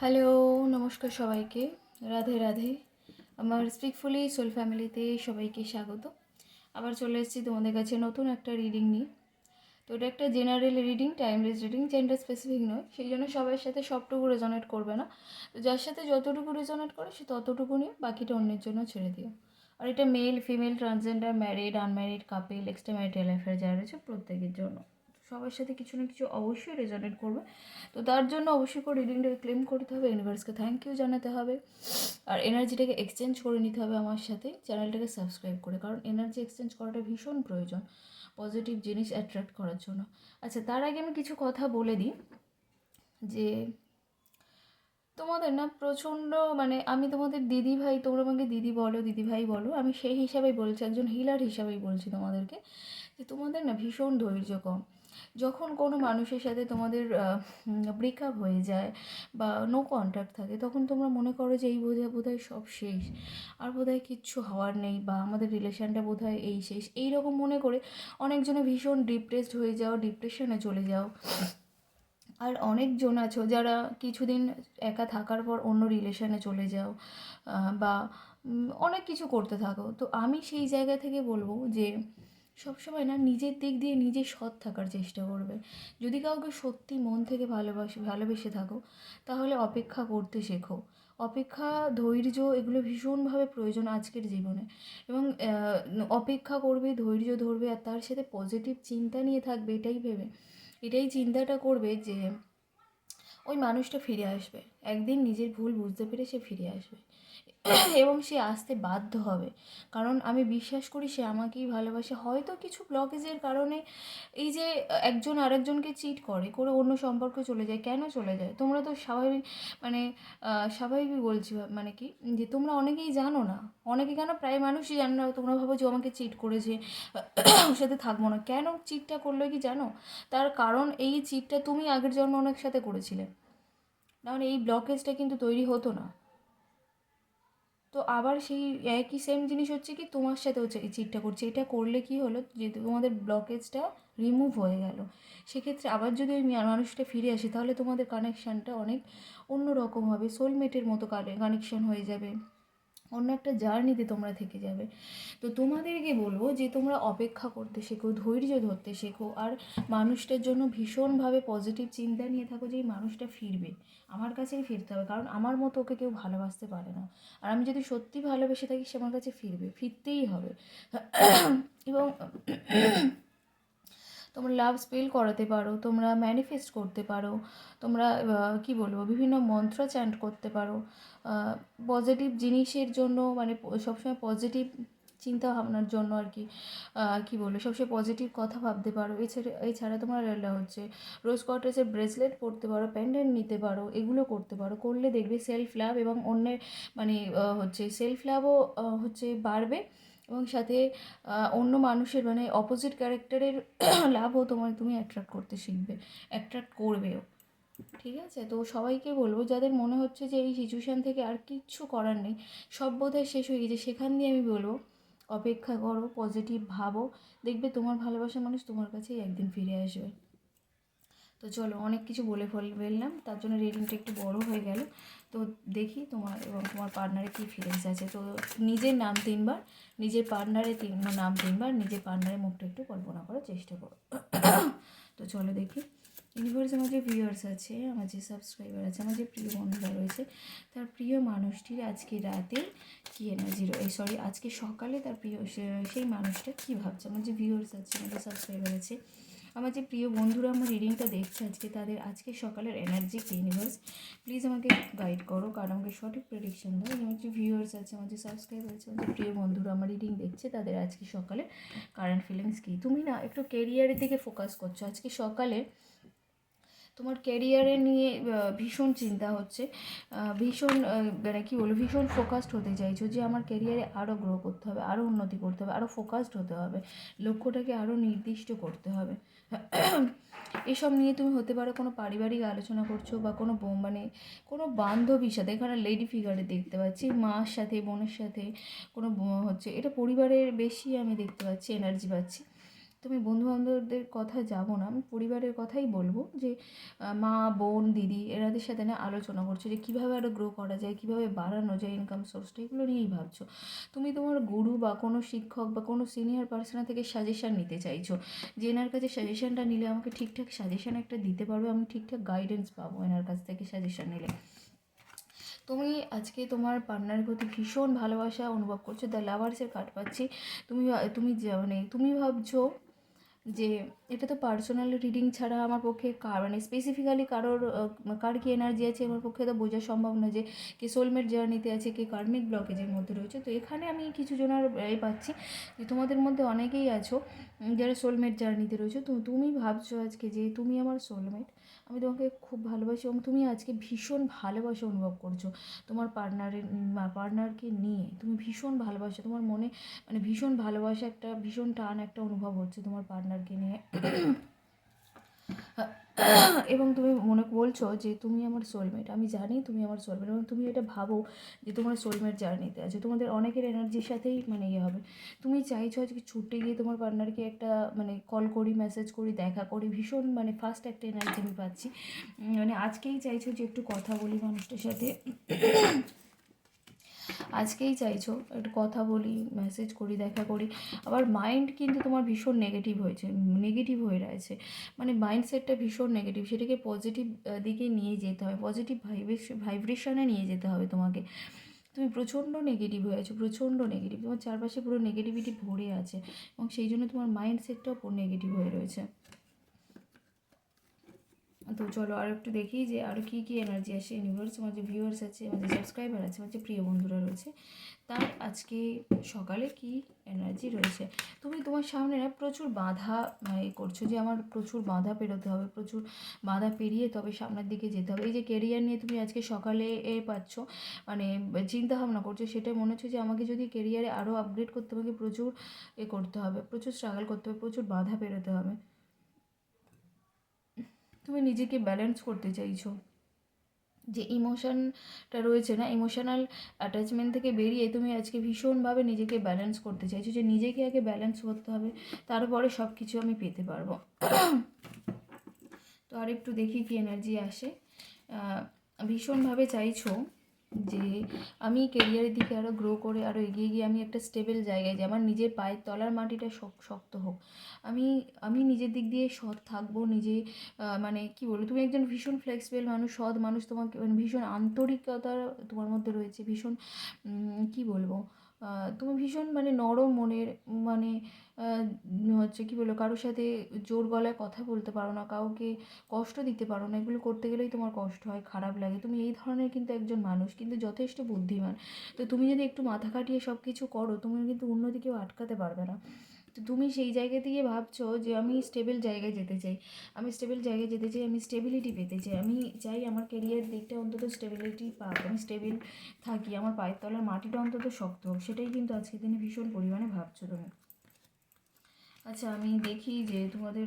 Hello, নমস্কার সবাইকে। রাধে রাধে। আমার স্পিকফুলি সোল ফ্যামিলিতে সবাইকে স্বাগত। আবার চলে এসেছি তোমাদের কাছে নতুন একটা রিডিং নিয়ে। তো এটা একটা general reading, timeless reading gender specific নয়। সেই জন্য সবার সাথে সবটুকু রেজনেট করবে না। তো যার সাথে যতটুকু রেজনেট করে সে ততটুকু নিয়ে বাকিটা অন্যের জন্য ছেড়ে দিও। আর এটা male female transgender married unmarried couple extra marital affair যারা রয়েছে প্রত্যেকের জন্য। সবার সাথে কিছু না কিছু অবশ্যই রেজনেট করবে। তো তার জন্য অবশ্যই করে রিডিংটাকে ক্লেম করতে হবে ইউনিভার্সকে থ্যাংক ইউ জানাতে হবে। আর এনার্জিটাকে এক্সচেঞ্জ করে নিতে হবে আমার সাথে চ্যানেলটাকে সাবস্ক্রাইব করে, কারণ এনার্জি এক্সচেঞ্জ করাটা ভীষণ প্রয়োজন পজিটিভ জিনিস অ্যাট্রাক্ট করার জন্য। আচ্ছা তার আগে আমি কিছু কথা বলে দিই, যে তোমাদের না প্রচণ্ড মানে আমি তোমাদের দিদি ভাই তোমরা আমাকে দিদি বলো দিদি ভাই বলো, আমি সেই হিসাবেই বলছি, একজন হিলার হিসাবেই বলছি তোমাদেরকে, যে তোমাদের না ভীষণ ধৈর্য কম। যখন কোনো মানুষের সাথে তোমাদের ব্রেকআপ হয়ে যায় বা নো কন্ট্যাক্ট থাকে, তখন তোমরা মনে করো যে এই বোধহয় বোধহয় সব শেষ। আর বোধহয় কিচ্ছু হওয়ার নেই বা আমাদের রিলেশানটা বোধহয় এই শেষ। এই রকম মনে করে অনেকজনে ভীষণ ডিপ্রেসড হয়ে যাও ডিপ্রেশনে চলে যাও। আর অনেকজন আছো যারা কিছুদিন একা থাকার পর অন্য রিলেশনে চলে যাও বা অনেক কিছু করতে থাকো। তো আমি সেই জায়গা থেকে বলব যে, সবসময় না নিজের দিক দিয়ে নিজে সৎ থাকার চেষ্টা করবে। যদি কাউকে সত্যি মন থেকে ভালোবাসে, ভালোবেসে থাকো, তাহলে অপেক্ষা করতে শেখো। অপেক্ষা, ধৈর্য এগুলো ভীষণভাবে প্রয়োজন আজকের জীবনে। এবং অপেক্ষা করবে, ধৈর্য ধরবে আর তার সাথে পজিটিভ চিন্তা নিয়ে থাকবে, এটাই ভেবে এটাই চিন্তাটা করবে যে ওই মানুষটা ফিরে আসবে। একদিন নিজের ভুল বুঝতে পেরে সে ফিরে আসবে। এবং সে আসতে বাধ্য হবে। কারণ আমি বিশ্বাস করি সে আমাকেই ভালোবাসে। হয়তো কিছু ব্লকেজের কারণে এই যে একজন আরেকজনকে চিট করে করে অন্য সম্পর্কে চলে যায়। কেন চলে যায়? তোমরা তো স্বাভাবিক মানে স্বাভাবিকই বলছি মানে কি? যে তোমরা অনেকেই জানো না। অনেকে কেন? প্রায় মানুষই জানো না। তোমরা ভাবো যে আমাকে চিট করেছে। ওর সাথে থাকব না। কেন চিটটা করল কি জানো? তার কারণ এই চিটটা তুমি আগের জন্ম অনেক সাথে করেছিলে। নাহলে এই ব্লকেজটা কিন্তু তৈরি হতো না। তো আবার সেই একই সেম জিনিস হচ্ছে কি, তোমার সাথে হচ্ছে চিটটা করছে। এটা করলে কি হলো যে তোমাদের ব্লকেজটা রিমুভ হয়ে গেল, সেক্ষেত্রে আবার যদি ওই মানুষটা ফিরে আসে, তাহলে তোমাদের কানেকশানটা অনেক অন্য রকম হবে। সোলমেটের মতো কানেকশান হয়ে যাবে। অন্য একটা জার্নিতে তোমরা থেকে যাবে। তো তোমাদেরকে বলব যে তোমরা অপেক্ষা করতে শেখো, ধৈর্য ধরতে শেখো আর মানুষটার জন্য ভীষণভাবে পজিটিভ চিন্তা নিয়ে থাকো যে এই মানুষটা ফিরবে। আমার কাছেই ফিরতে হবে কারণ আমার মতো ওকে কেউ ভালোবাসতে পারে না। আর আমি যদি সত্যি ভালোবেসে থাকি সে আমার কাছে ফিরবে, ফিরতেই হবে। এবং তোমরা লাভ স্পেল করাতে পারো, তোমরা ম্যানিফেস্ট করতে পারো, তোমরা কি বলব, বিভিন্ন মন্ত্র চ্যান্ট করতে পারো। পজিটিভ জিনিসের জন্য মানে সবসময় পজিটিভ চিন্তা ভাবনার জন্য আর কি কি বলব, সবসময় পজিটিভ কথা ভাবতে পারো। এছাড়া এছাড়া তোমার হচ্ছে রোজ কটেজের ব্রেসলেট পরতে পারো প্যান্ডেন্ট নিতে পারো, এগুলো করতে পারো। করলে দেখবে সেলফ লাভ এবং অন্যের মানে হচ্ছে সেলফ লাভও হচ্ছে বাড়বে। এবং সাথে অন্য মানুষের মানে অপোজিট ক্যারেক্টারের লাভও তোমার তুমি অ্যাট্রাক্ট করতে শিখবে অ্যাট্রাক্ট করবেও। ঠিক আছে? তো সবাইকে বলব, যাদের মনে হচ্ছে যে এই সিচুয়েশান থেকে আর কিচ্ছু করার নেই, সব বোধহয় শেষ হয়ে গেছে। সেখান দিয়ে আমি বলব, অপেক্ষা করো পজিটিভ ভাবো। দেখবে তোমার ভালোবাসার মানুষ তোমার কাছেই একদিন ফিরে আসবে। তো চলো অনেক কিছু বলে ফেল, ফেললাম, তার জন্য রিডিংটা একটু বড় হয়ে গেল। তো দেখি তোমার, এবং তোমার পার্টনারে কী ফিলিংস আছে। তো নিজের নাম তিনবার, নিজের পার্টনারের তিন নাম তিনবার, নিজের পার্টনারের মুখটা একটু কল্পনা করার চেষ্টা করো। তো চলো দেখি। ইউনিভার্স আমার যে ভিউয়ার্স আছে, আমার যে সাবস্ক্রাইবার আছে, আমার যে প্রিয় বন্ধুরা রয়েছে, তার প্রিয় মানুষটির আজকে রাতে কী এনার্জি এই সরি আজকে সকালে তার প্রিয় সেই মানুষটা কী ভাবছে? আমার যে ভিউয়ার্স আছে, আমার যে সাবস্ক্রাইবার আছে আমার যে প্রিয় বন্ধুরা আমার রিডিংটা দেখছে আজকে, তাদের আজকে সকালের এনার্জি ইউনিভার্স প্লিজ আমাকে গাইড করো, কারণ আমাকে সঠিক প্রেডিকশন দাও। আমার যে ভিউয়ার্স আছে, আমার যে সাবস্ক্রাইবার আছে, আমার যে প্রিয় বন্ধুরা আমার রিডিং দেখছে, তাদের আজকে সকালে কারেন্ট ফিলিংস কী? তুমি না একটু কেরিয়ারের দিকে ফোকাস করছ। আজকে সকালে তোমার ক্যারিয়ারে নিয়ে ভীষণ চিন্তা হচ্ছে। ভীষণ মানে কী বলব, ভীষণ ফোকাসড হতে চাইছো যে আমার ক্যারিয়ারে আরও গ্রো করতে হবে আরও উন্নতি করতে হবে আরও ফোকাসড হতে হবে। লক্ষ্যটাকে আরও নির্দিষ্ট করতে হবে। এসব নিয়ে তুমি হতে পারো কোনো পারিবারিক আলোচনা করছ বা কোনো মানে কোনো বান্ধবীর সাথে, এখানে লেডি ফিগারে দেখতে পাচ্ছি, মার সাথে, বোনের সাথে, কোনো হচ্ছে, এটা পরিবারের বেশি আমি দেখতে পাচ্ছি এনার্জি পাচ্ছি। তুমি বন্ধুবান্ধবদের কথা যাব না, আমি পরিবারের কথাই বলব যে মা, বোন, দিদি এরাদের সাথে না আলোচনা করছ যে, কীভাবে আরও গ্রো করা যায়, কীভাবে বাড়ানো যায় ইনকাম সোর্সটা এগুলো নিয়েই ভাবছ। তুমি তোমার গুরু বা কোনো শিক্ষক বা কোনো সিনিয়র পার্সনের থেকে সাজেশান নিতে চাইছো, যে এনার কাছে সাজেশানটা নিলে আমাকে ঠিকঠাক সাজেশান একটা দিতে পারবে, আমি ঠিকঠাক গাইডেন্স পাবো এনার কাছ থেকে সাজেশান নিলে। তুমি আজকে তোমার পার্টনারের প্রতি ভীষণ ভালোবাসা অনুভব করছ দ্য লাভার্সের কার্ড পাচ্ছি। তুমি তুমি মানে তুমি ভাবছ যে এটা তো পার্সোনাল রিডিং ছাড়া আমার পক্ষে কার মানে স্পেসিফিক্যালি কারোর কার কি এনার্জি আছে আমার পক্ষে তো বোঝা সম্ভব নয় যে কে সোলমেট জার্নিতে আছে, কে কার্মিক ব্লকেজের মধ্যে রয়েছে। তো এখানে আমি কিছু জনের এই পাচ্ছি যে তোমাদের মধ্যে অনেকেই আছো যারা সোলমেট জার্নিতে রয়েছে। তো তুমি ভাবছ আজকে যে তুমি আমার সোলমেট আমি তোমাকে খুব ভালোবাসি এবং তুমি আজকে ভীষণ ভালোবাসা অনুভব করছ। তোমার পার্টনারের পার্টনারকে নিয়ে তুমি ভীষণ ভালোবাসো। তোমার মনে মানে ভীষণ ভালোবাসা একটা, ভীষণ টান একটা অনুভব হচ্ছে তোমার পার্টনারকে নিয়ে। এবং তুমি মনে বলছো যে তুমি আমার সোলমেট আমি জানি তুমি আমার সোলমেট এবং তুমি এটা ভাবো যে তোমার সোলমেট জার্নিতে আছে। তোমাদের অনেকের এনার্জির সাথেই মানে ইয়ে হবে। তুমি চাইছো আজকে ছুটে গিয়ে তোমার পার্টনারকে একটা মানে কল করি মেসেজ করি, দেখা করি। ভীষণ মানে ফার্স্ট একটা এনার্জি আমি পাচ্ছি। মানে আজকেই চাইছো যে একটু কথা বলি মানুষটার সাথে। আজকেই চাইছো, একটু কথা বলি মেসেজ করি, দেখা করি। আবার মাইন্ড কিন্তু তোমার ভীষণ নেগেটিভ হয়েছে নেগেটিভ হয়ে রয়েছে। মানে মাইন্ডসেটটা ভীষণ নেগেটিভ সেটাকে পজিটিভ দিকে নিয়ে যেতে হবে পজিটিভ ভাইব্রেশন ভাইব্রেশনে নিয়ে যেতে হবে তোমাকে। তুমি প্রচণ্ড নেগেটিভ হয়ে আছো, প্রচণ্ড নেগেটিভ তোমার চারপাশে পুরো নেগেটিভিটি ভরে আছে এবং সেই জন্য তোমার মাইন্ডসেটটাও পুরো নেগেটিভ হয়ে রয়েছে। তো চলো আর একটু দেখি যে আরও কী কী এনার্জি আসে ইউনিভার্স আমার যে ভিউয়ার্স আছে আমার সাবস্ক্রাইবার আছে আমার যে প্রিয় বন্ধুরা রয়েছে। তার আজকে সকালে কি এনার্জি রয়েছে? তুমি তোমার সামনে না প্রচুর বাধা মানে এ করছ যে আমার প্রচুর বাধা পেরোতে হবে, প্রচুর বাধা পেরিয়ে তবে সামনের দিকে যেতে হবে। এই যে কেরিয়ার নিয়ে তুমি আজকে সকালে এ পাচ্ছ মানে চিন্তা ভাবনা করছ, সেটাই মনে হচ্ছে যে আমাকে যদি কেরিয়ারে আরও আপগ্রেড করতে আমাকে প্রচুর এ করতে হবে, প্রচুর স্ট্রাগল করতে হবে, প্রচুর বাধা পেরোতে হবে। তুমি নিজেকে ব্যালেন্স করতে চাইছো। যে ইমোশনটা রয়েছে না ইমোশনাল অ্যাটাচমেন্ট থেকে বেরিয়ে তুমি আজকে ভীষণভাবে নিজেকে ব্যালেন্স করতে চাইছো, যে নিজেকে আগে ব্যালেন্স করতে হবে, তারপরে সব কিছু আমি পেতে পারব। তো আর একটু দেখি কি এনার্জি আসে। ভীষণভাবে চাইছো যে আমি কেরিয়ারের দিকে আরও গ্রো করে আরও এগিয়ে গিয়ে আমি একটা স্টেবেল জায়গায় যে আমার নিজের পায়ের তলার মাটিটা শক- শক্ত হোক। আমি আমি নিজের দিক দিয়ে সৎ থাকব, নিজে মানে কি বলব, তুমি একজন ভীষণ ফ্লেক্সিবল মানুষ, সৎ মানুষ, তোমাকে মানে ভীষণ আন্তরিকতা তোমার মধ্যে রয়েছে, ভীষণ কি বলব? তুমি ভীষণ মানে নরম মনের মানে হচ্ছে কি বলব, কারোর সাথে জোর গলায় কথা বলতে পারো না, কাউকে কষ্ট দিতে পারো না, এগুলো করতে গেলেই তোমার কষ্ট হয়, খারাপ লাগে। তুমি এই ধরনের কিন্তু একজন মানুষ, কিন্তু যথেষ্ট বুদ্ধিমান। তো তুমি যদি একটু মাথা খাটিয়ে সব কিছু করো, তুমি কিন্তু অন্যদিকেও আটকাতে পারবে না। তো তুমি সেই জায়গা থেকে ভাবছ যে আমি স্টেবল জায়গায় যেতে চাই। আমি স্টেবল জায়গায় যেতে চাই, আমি স্টেবিলিটি পেতে চাই। আমি চাই আমার ক্যারিয়ার দিকটা অন্তত স্টেবিলিটি পাক, আমি স্টেবিল থাকি, আমার পায়ের তলার মাটিটা অন্তত শক্ত হোক। সেটাই কিন্তু আজকের দিনে ভীষণ পরিমাণে ভাবছ তুমি। আচ্ছা আমি দেখি যে তোমাদের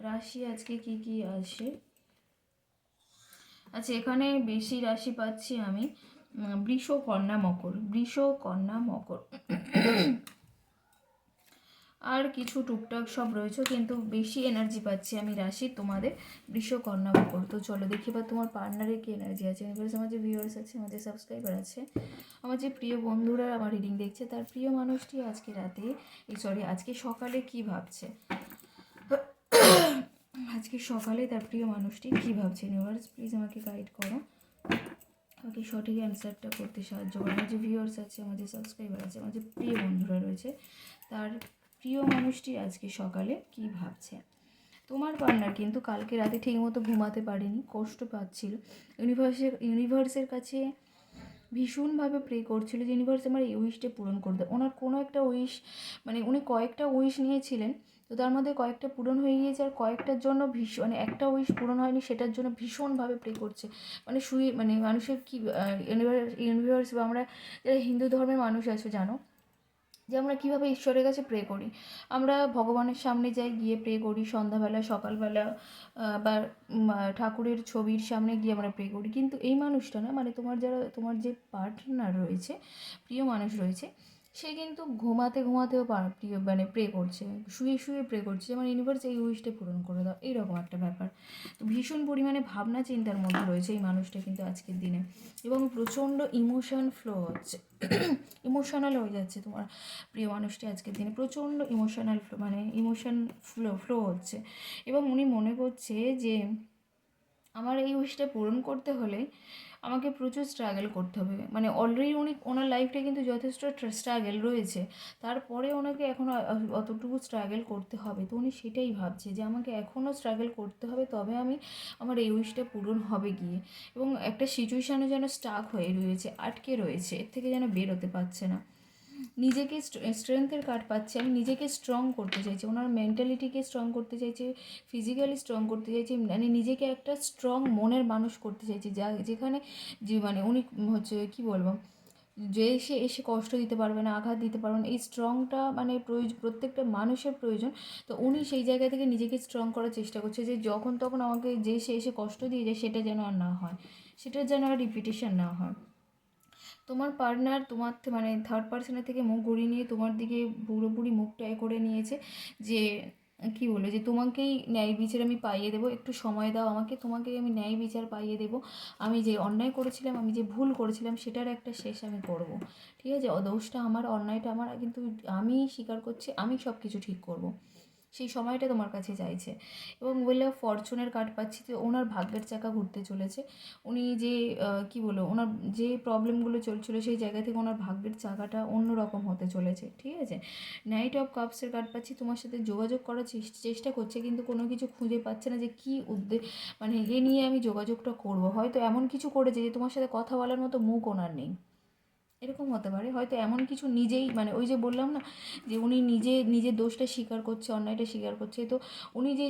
রাশি আজকে কি কি আসে। আচ্ছা এখানে বেশি রাশি পাচ্ছি আমি। বৃষ কন্যা মকর বৃষ কন্যা মকর। আর কিছু টুকটাক সব রয়েছে, কিন্তু বেশি এনার্জি পাচ্ছি আমি রাশি, তোমাদের কন্যা মকর। তো চলো দেখি বা তোমার পার্টনারের কি এনার্জি আছে। এবার আমার যে ভিউয়ার্স আছে, আমার যে সাবস্ক্রাইবার আছে, আমার যে প্রিয় বন্ধুরা আমার রিডিং দেখছে, তার প্রিয় মানুষটি আজকে রাতে, এই সরি আজকে সকালে কি ভাবছে? আজকে সকালে তার প্রিয় মানুষটি কী ভাবছে? ইউনিভার্স প্লিজ আমাকে গাইড করো। আমাকে সঠিক অ্যান্সারটা করতে সাহায্য করে। আমার যে ভিউয়ার্স আছে, আমার যে সাবস্ক্রাইবার আছে, আমার যে প্রিয় বন্ধুরা রয়েছে, তার প্রিয় মানুষটি আজকে সকালে কি ভাবছে? তোমার পার্টনার কিন্তু কালকে রাতে ঠিকমতো ঘুমাতে পারিনি, কষ্ট পাচ্ছিল। ইউনিভার্সের ইউনিভার্সের কাছে ভীষণভাবে প্রে করছিল যে ইউনিভার্স আমার এই উইশটা পূরণ করে দেয় ওনার কোনো একটা উইশ মানে উনি কয়েকটা উইশ নিয়েছিলেন, তো তার মধ্যে কয়েকটা পূরণ হয়ে গিয়েছে আর কয়েকটার জন্য ভীষণ মানে একটা উইশ পূরণ হয়নি, সেটার জন্য ভীষণভাবে প্রে করছে। মানে শুয়ে মানে মানুষের কী ইউনিভার্স ইউনিভার্স বা আমরা যারা হিন্দু ধর্মের মানুষ আছে জানো যে আমরা কীভাবে ঈশ্বরের কাছে প্রে করি। আমরা ভগবানের সামনে যাই, গিয়ে প্রে করি, সন্ধ্যাবেলা, সকালবেলা বা ঠাকুরের ছবির সামনে গিয়ে আমরা প্রে করি। কিন্তু এই মানুষটা না মানে তোমার যারা, তোমার যে পার্টনার রয়েছে, প্রিয় মানুষ রয়েছে সে কিন্তু ঘুমাতে ঘুমাতেও পার- প্রিয় মানে প্রে করছে। শুয়ে শুয়ে প্রে করছে। যেমন ইউনিভার্স এই উইশটা পূরণ করে দাও। এইরকম একটা ব্যাপার। তো ভীষণ পরিমাণে ভাবনা চিন্তার মধ্যে রয়েছে এই মানুষটা কিন্তু আজকের দিনে। এবং প্রচণ্ড ইমোশন ফ্লো হচ্ছে। ইমোশনাল হয়ে যাচ্ছে তোমার প্রিয় মানুষটি আজকের দিনে। প্রচণ্ড ইমোশনাল মানে ইমোশন ফ্লো ফ্লো হচ্ছে। এবং উনি মনে করছে যে আমার এই উইশটা পূরণ করতে হলে আমাকে প্রচুর স্ট্রাগল করতে হবে। মানে অলরেডি উনি, ওনার লাইফটা কিন্তু যথেষ্ট স্ট্রাগল রয়েছে। তারপরে ওনাকে এখন অতটুকু স্ট্রাগল করতে হবে। তো উনি সেটাই ভাবছে যে আমাকে এখনও স্ট্রাগল করতে হবে, তবে আমি আমার এই উইশটা পূরণ হবে গিয়ে। এবং একটা সিচুয়েশানে যেন স্টাক হয়ে রয়েছে, আটকে রয়েছে, এর থেকে যেন বেরোতে পারছে না। নিজেকে স্ট্রেংথের কার্ড পাচ্ছে, আমি নিজেকে স্ট্রং করতে চাইছি, ওনার মেন্টালিটিকে স্ট্রং করতে চাইছে ফিজিক্যালি স্ট্রং করতে চাইছি মানে নিজেকে একটা স্ট্রং মনের মানুষ করতে চাইছি, যা, যেখানে যে মানে উনি হচ্ছে, কি বলব, যে সে এসে কষ্ট দিতে পারবে না, আঘাত দিতে পারবে না, এই স্ট্রংটা মানে প্রয়োজন প্রত্যেকটা মানুষের প্রয়োজন, তো উনি সেই জায়গা থেকে নিজেকে স্ট্রং করার চেষ্টা করছে, যে যখন তখন আমাকে যে সে এসে কষ্ট দিয়ে যায়, সেটা যেন আর না হয়, সেটা যেন আর রিপিটেশন না হয়। তোমার পার্টনার তোমার মানে থার্ড পার্সনের থেকে মুখ ঘুরিয়ে নিয়ে তোমার দিকে পুরোপুরি মুখটা এ করে নিয়েছে যে, কি বলে যে তোমাকেই ন্যায় বিচার আমি পাইয়ে দেবো। একটু সময় দাও আমাকে তোমাকেই আমি ন্যায় বিচার পাইয়ে দেবো। আমি যে অন্যায় করেছিলাম, আমি যে ভুল করেছিলাম, সেটার একটা শেষ আমি করব। ঠিক আছে? দোষটা আমার, অন্যায়টা আমার, কিন্তু আমি স্বীকার করছি, আমি সব কিছু ঠিক করব। সেই সময়টা তোমার কাছে চাইছে। এবং বললে, ফরচুনের কার্ড পাচ্ছি তো ওনার ভাগ্যের চাকা ঘুরতে চলেছে। উনি যে কি বলো ওনার যে প্রবলেমগুলো চলছিল সেই জায়গা থেকে ওনার ভাগ্যের চাকাটা অন্যরকম হতে চলেছে, ঠিক আছে? নাইট অফ কাপসের কার্ড পাচ্ছি, তোমার সাথে যোগাযোগ করার চেষ্টা করছে, কিন্তু কোনো কিছু খুঁজে পাচ্ছে না যে কী উদ্দে মানে এ নিয়ে আমি যোগাযোগটা করব। হয়তো এমন কিছু করেছে যে তোমার সাথে কথা বলার মতো মুখ ওনার নেই। এরকম হতে পারে। হয়তো এমন কিছু নিজেই মানে ওই যে বললাম না, যে উনি নিজে নিজের দোষটা স্বীকার করছে, অন্যায়টা স্বীকার করছে, তো উনি যে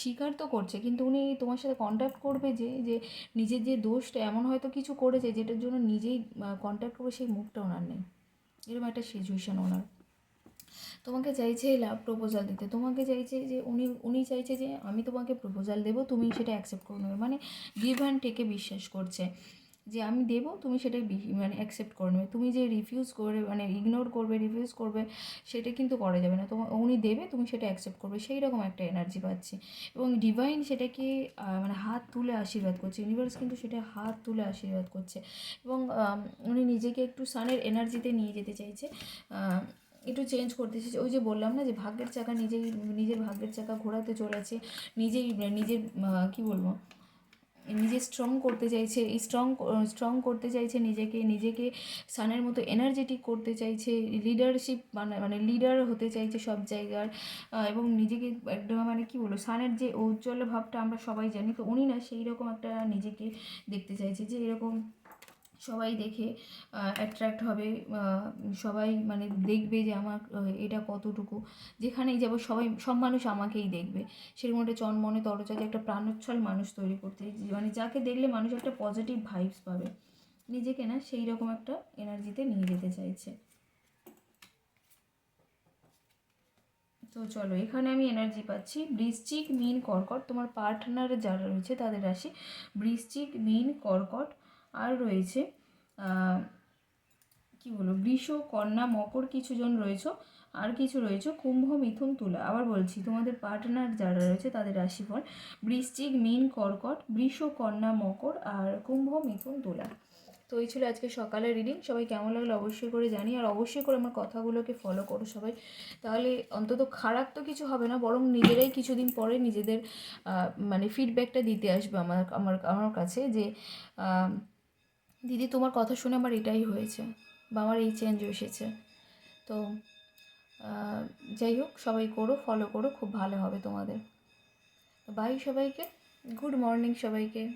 স্বীকার তো করছে, কিন্তু উনি তোমার সাথে কন্ট্যাক্ট করবে যে যে নিজের যে দোষটা, এমন হয়তো কিছু করেছে যেটার জন্য নিজেই কন্ট্যাক্ট করবে, সেই মুখটা ওনার নেই। এরকম একটা সিচুয়েশান ওনার। তোমাকে চাইছে লাভ প্রপোজাল দিতে। তোমাকে চাইছে যে উনি উনি চাইছে যে আমি তোমাকে প্রপোজাল দেবো, তুমি সেটা অ্যাকসেপ্ট করে নেবে। মানে গিভ অ্যান্ড টেকে বিশ্বাস করছে। যে আমি দেবো তুমি সেটা মানে অ্যাকসেপ্ট করে নেবে। তুমি যে রিফিউজ করে মানে ইগনোর করবে রিফিউজ করবে সেটা কিন্তু করা যাবে না। তোমার উনি দেবে তুমি সেটা অ্যাকসেপ্ট করবে। সেই রকম একটা এনার্জি পাচ্ছি। এবং ডিভাইন সেটাকে মানে হাত তুলে আশীর্বাদ করছে। ইউনিভার্স কিন্তু সেটা হাত তুলে আশীর্বাদ করছে। এবং উনি নিজেকে একটু সানের এনার্জিতে নিয়ে যেতে চাইছে। একটু চেঞ্জ করতে চাইছে। ওই যে বললাম না যে ভাগ্যের চাকা নিজেই নিজের ভাগ্যের চাকা ঘোরাতে চলেছে। নিজেই নিজের আহ, কী বলব? নিজে স্ট্রং করতে চাইছে স্ট্রং স্ট্রং করতে চাইছে নিজেকে নিজেকে সানের মতো এনার্জেটিক করতে চাইছে লিডারশিপ মানে মানে লিডার হতে চাইছে সব জায়গার এবং নিজেকে একদম মানে কী বলব, সানের যে ঔজ্জ্বল্য ভাবটা আমরা সবাই জানি, তো উনি না সেই রকম একটা নিজেকে দেখতে চাইছে যে এরকম সবাই দেখে অ্যাট্রাক্ট হবে সবাই মানে দেখবে যে আমার এটা কতটুকু। যেখানেই যাব সবাই, সব মানুষ আমাকেই দেখবে। সেরকম একটা চনমনে তরচাজে একটা প্রাণোচ্ছল মানুষ তৈরি করতে মানে যাকে দেখলে মানুষ একটা পজিটিভ ভাইবস পাবে। নিজেকে না সেই রকম একটা এনার্জিতে নিয়ে যেতে চাইছে। তো চলো, এখানে আমি এনার্জি পাচ্ছি। বৃশ্চিক, মিন, কর্কট। তোমার পার্টনার যারা রয়েছে তাদের রাশি। বৃশ্চিক, মিন, কর্কট। আর রয়েছে কি বলব, বৃষ, কন্যা, মকর কিছু জন রয়েছে, আর কিছু রয়েছে, কুম্ভ, মিথুন, তুলা। আবার বলছি, তোমাদের পার্টনার যারা রয়েছে তাদের রাশিফল, বৃশ্চিক, মিন, কর্কট, বৃষ, কন্যা, মকর, আর কুম্ভ, মিথুন, তুলা। তো এই ছিল আজকে সকালের রিডিং সবাই কেমন লাগল অবশ্যই করে জানি আর অবশ্যই করে আমার কথাগুলোকে ফলো করো সবাই। তাহলে অন্তত খারাপ তো কিছু হবে না, বরং নিজেরাই কিছুদিন পরে নিজেদের মানে ফিডব্যাকটা দিতে আসবে আমার আমার আমার কাছে যে দিদি তোমার কথা শুনে আমার এটাই হয়েছে বা আমার এই চেঞ্জ এসেছে। তো যাই হোক, সবাই করো ফলো করো, খুব ভালো হবে তোমাদের। বাই সবাইকে গুড মর্নিং সবাইকে।